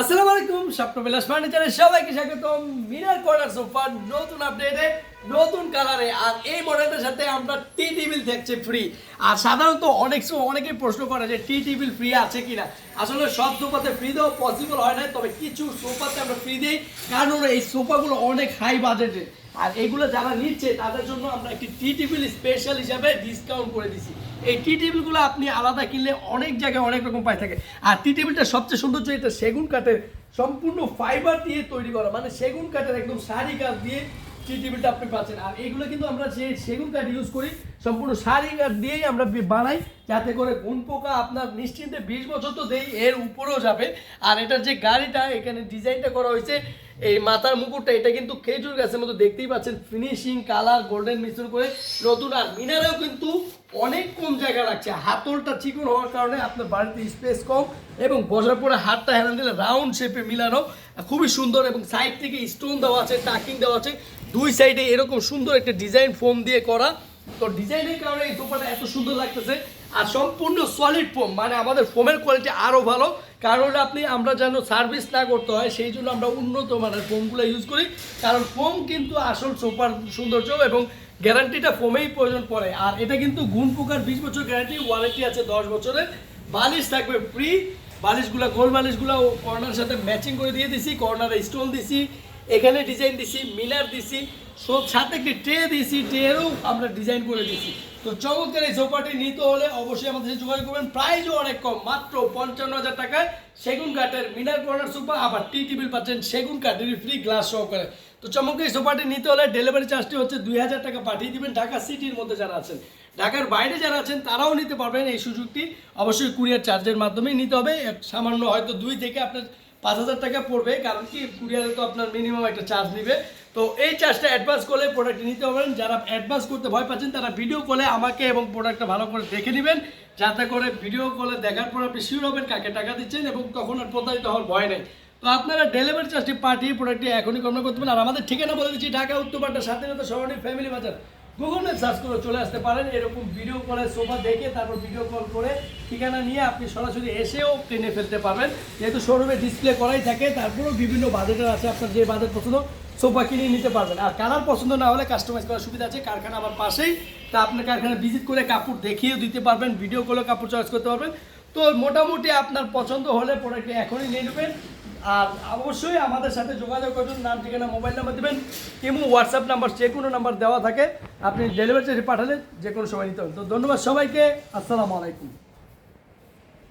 আসসালামু আলাইকুম স্বপ্নবিলাস ফার্নিচারে সবাইকে স্বাগতম। মিনার কর্নার সোফার নতুন আপডেটে নতুন কালারে আর এই মডেলটার সাথে আমরা টি টেবিল থাকছে ফ্রি আর সাধারণত অনেক সময় অনেকেই প্রশ্ন করে যে টি টেবিল ফ্রি আছে কিনা। আসলে সব সোফাতে ফ্রি দেওয়া পসিবল হয় না তবে কিছু সোফাতে আমরা ফ্রি দিই, কারণ এই সোফাগুলো অনেক হাই বাজেটের আর এগুলো যারা নিচ্ছে, তাদের জন্য আমরা একটি টি টেবিল স্পেশাল হিসাবে ডিসকাউন্ট করে দিছি। এই টি টেবিলগুলো আপনি আলাদা কিনলে অনেক জায়গায় অনেক রকম পাই থাকে। আর টি টেবিলটা সবচেয়ে সৌন্দর্য এটা সেগুন কাঠের সম্পূর্ণ ফাইবার দিয়ে তৈরি করা। মানে সেগুন কাঠের একদম সারি কাঠ দিয়ে টি টেবিলটা আপনি পাচ্ছেন। আর এগুলো কিন্তু আমরা যে সেগুন কাঠ ইউজ করি, সম্পূর্ণ সারি কাঠ দিয়েই আমরা বানাই। যাতে করে গুণ পোকা আপনার নিশ্চিন্তে বিশ বছর তো দেই, এর উপরেও যাবে। আর এটার যে গাড়িটা, এখানে ডিজাইনটা করা হয়েছে এই মাথার মুকুটটা, এটা কিন্তু খেজুর গাছের মতো দেখতেই পাচ্ছেন। ফিনিশিং কালার গোল্ডেন মিশ্রণ করে নতুন আর মিনারেও কিন্তু অনেক কম জায়গা রাখছে। হাতলটা চিকন হওয়ার কারণে আপনার বাড়িতে স্পেস কম এবং বসার পরে হাতটা হেলান দিলে রাউন্ড শেপে মিলানো, খুবই সুন্দর এবং সাইড থেকে স্টোন দেওয়া আছে টাকিং দেওয়া আছে। দুই সাইডে এরকম সুন্দর একটা ডিজাইন ফোম দিয়ে করা। তো ডিজাইনের কারণে এই সোফাটা এত সুন্দর লাগতেছে। আর সম্পূর্ণ সলিড ফোম মানে আমাদের ফোমের কোয়ালিটি আরও ভালো। কারণ আপনি, আমরা যেন সার্ভিস না করতে হয়, সেই জন্য আমরা উন্নত মানের ফোমগুলো ইউজ করি। কারণ ফোম কিন্তু আসল সোফার সৌন্দর্য এবং গ্যারান্টিটা ফোমেই প্রয়োজন পড়ে। আর এটা কিন্তু গুণ পোকার বিশ বছর গ্যারান্টি ওয়ারেন্টি আছে দশ বছরের। বালিশ থাকবে ফ্রি বালিশগুলো, গোল বালিশগুলো কর্নার সাথে ম্যাচিং করে দিয়ে দিছি কর্নারে স্টোন দিছি। এখানে ডিজাইন দিছি মিনার দিছি, সব সাথে একটি ট্রে দিছি ট্রেরও আমরা ডিজাইন করে দিছি। তো চমৎকার এই সোফাটি নিতে হলে অবশ্যই আমাদের সাথে যোগাযোগ করবেন। প্রাইসও অনেক কম, মাত্র পঞ্চান্ন হাজার টাকায় সেগুন কাঠের মিনার কর্নার সোফা, আবার টি টেবিল পাচ্ছেন সেগুন কাঠের ফ্রি গ্লাস সহকারে। তো চমৎকার এই সোফাটি নিতে হলে ডেলিভারি চার্জটি হচ্ছে দুই হাজার টাকা পাঠিয়ে দিবেন ঢাকা সিটির মধ্যে যারা আছেন। ঢাকার বাইরে যারা আছেন, তারাও নিতে পারবেন এই সুযোগটি। অবশ্যই কুরিয়ার চার্জের মাধ্যমেই নিতে হবে। সামান্য হয়তো দুই থেকে আপনার পাঁচ হাজার টাকা পড়বে, কারণ কি কুরিয়ারে তো আপনার মিনিমাম একটা চার্জ নেবে। তো এই চার্জটা অ্যাডভান্স করলে প্রোডাক্ট নিতে পারবেন। যারা অ্যাডভান্স করতে ভয় পাচ্ছেন, তারা ভিডিও কলে আমাকে এবং প্রোডাক্টটা ভালো করে দেখে নেবেন। যাতে করে ভিডিও কলে দেখার পর আপনি শিওর হবেন কাকে টাকা দিচ্ছেন এবং তখন আর প্রতারিত হওয়ার ভয় নেই। তো আপনারা ডেলিভারি চার্জটি পাঠিয়ে প্রোডাক্টটি এখনই কর্ম করতে পারেন। আর আমাদের ঠিকানা বলে দিচ্ছি, ঢাকা, উত্তরপাড়া স্বাধীনতা সরণি ফ্যামিলি বাজার। গুগল ম্যাপ সার্চ করে চলে আসতে পারেন, এরকম ভিডিও কলে সোফা দেখে তারপর ভিডিও কল করে ঠিকানা নিয়ে আপনি সরাসরি এসেও কিনে ফেলতে পারবেন। যেহেতু শোরুমে ডিসপ্লে করাই থাকে, তারপরেও বিভিন্ন বাজেটের আছে, আপনার যে বাজেট পছন্দ সোফা কিনে নিতে পারবেন। আর কালার পছন্দ না হলে কাস্টমাইজ করার সুবিধা আছে, কারখানা আমার পাশেই। তা আপনার কারখানা ভিজিট করে কাপড় দেখিয়েও দিতে পারবেন ভিডিও কলে কাপড় চয়েস করতে পারবেন। তো মোটামুটি আপনার পছন্দ হলে প্রোডাক্টটি এখনই নিয়ে নেবেন। আর অবশ্যই আমাদের সাথে যোগাযোগ করবেন নাম, ঠিকানা, মোবাইল নাম্বার দেবেন। কিংবা হোয়াটসঅ্যাপ নাম্বার যে কোনো নাম্বার দেওয়া থাকে। আপনি ডেলিভারি পাঠালে যে কোনো সময় নিতে হবে তো ধন্যবাদ সবাইকে। আসসালামু আলাইকুম।